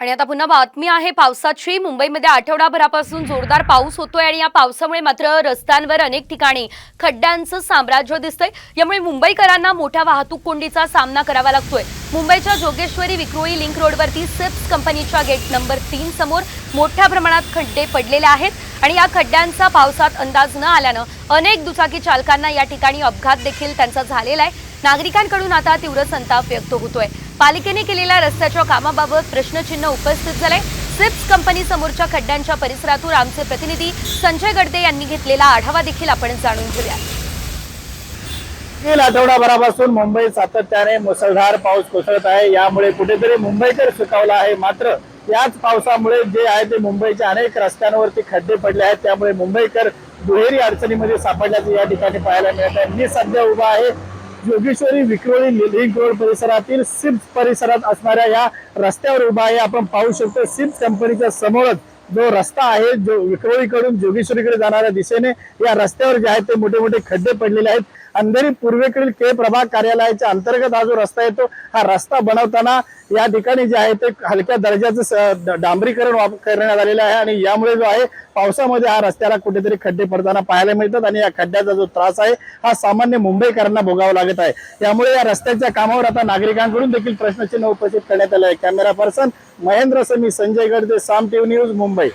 आणि आता पुन्हा बातमी आहे पावसाची. मुंबईमध्ये आठवडाभरापासून जोरदार पाऊस होतोय आणि या पावसामुळे मात्र रस्त्यांवर अनेक ठिकाणी खड्ड्यांचं साम्राज्य दिसतंय. यामुळे मुंबईकरांना मोठ्या वाहतूक कोंडीचा सामना करावा लागतोय. मुंबईच्या जोगेश्वरी विक्रोळी लिंक रोडवरती सिप्स कंपनीच्या गेट नंबर तीन समोर मोठ्या प्रमाणात खड्डे पडलेले आहेत आणि या खड्ड्यांचा पावसात अंदाज न आल्यानं अनेक दुचाकी चालकांना या ठिकाणी अपघात देखील त्यांचा झालेला आहे. नागरिकांकडून आता तीव्र संताप व्यक्त होतोय. पालिकेने केलेल्या रस्त्याच्या कामाबाबत प्रश्नचिन्ह उपस्थित झालंय. सिप्स कंपनी समोरच्या खड्ड्यांच्या परिसरातून आमचे प्रतिनिधी संजय गडदे यांनी घेतलेला आढावा देखील आपण जाणून घेऊया मागील आठवडाभरापासून मुंबई सातत्याने मुसळधार पाऊस कोसळत आहे. यामुळे कुठेतरी मुंबईकर सुकावला आहे. मात्र याच पावसामुळे जे आहे ते मुंबईच्या अनेक रस्त्यांवरती खड्डे पडले आहेत. त्यामुळे मुंबईकर दुहेरी अडचणीमध्ये सापडल्याचं या ठिकाणी पाहायला मिळत आहे. मी सध्या उभा आहे. जोगेश्वरी विक्रोळी लिंक रोड परिसरातील सिप्स परिसरात असणाऱ्या या रस्त्यावर उभा आहे. आपण पाहू शकतो सिप्स कंपनीच्या समोरच जो रस्ता आहे जो विक्रोळीकडून जोगेश्वरीकडे जाणाऱ्या दिशेने या रस्त्यावर जे आहेत ते मोठे मोठे खड्डे पडलेले आहेत. अंधेरी पूर्वेकडील के प्रभाग कार्यालयाच्या अंतर्गत हा जो रस्ता येतो हा रस्ता बनवताना या ठिकाणी जे आहे ते हलक्या दर्जाचं स- डांबरीकरण करण्यात आलेलं आहे आणि यामुळे जो आहे पावसामध्ये हा रस्त्याला कुठेतरी खड्डे पडताना पाहायला मिळतात आणि या खड्ड्याचा जो त्रास आहे हा सामान्य मुंबईकरांना भोगावा लागत आहे. त्यामुळे या रस्त्याच्या कामावर आता नागरिकांकडून देखील प्रश्नचिन्ह उपस्थित करण्यात आले आहे. Camera person Mahendra Sami Sanjay Gadade Saam TV news Mumbai. ভাই